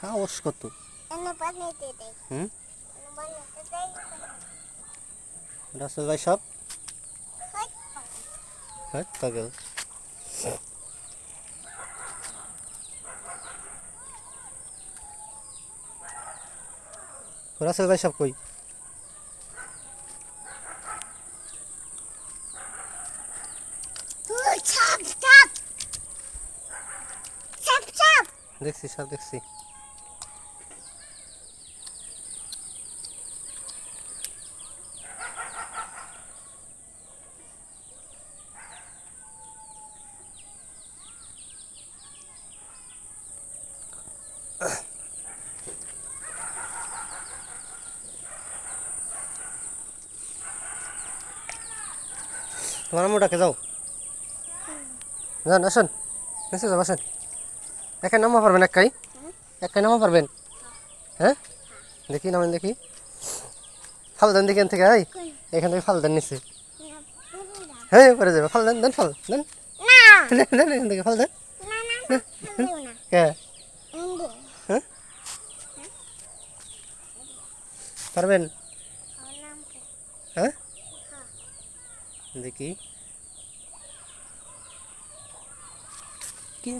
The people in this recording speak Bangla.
কত এনে বানাইতে দেই। হুম? রাসেল ভাই সব? হ্যাঁ। পাগল রাসেল ভাই সব কই? দেখছি সব দেখছি। তোমার আম্মুটাকে যাও। যান আসুন। এসে যাও আসুন। একাই নামা পারবেন একাই? একাই নামা পারবেন? হ্যাঁ? দেখি নামেন দেখি। ফাল দেন দেখি এখান থেকে এই এখান থেকে ফাল দেন নিচে হ্যাঁ পরে যাবে। ফাল দেন দেন ফাল দেন। না। দেন এখান থেকে ফাল দেন ইন্দে হ্যাঁ। পারবেন? কি? হ্যাঁ? দেখি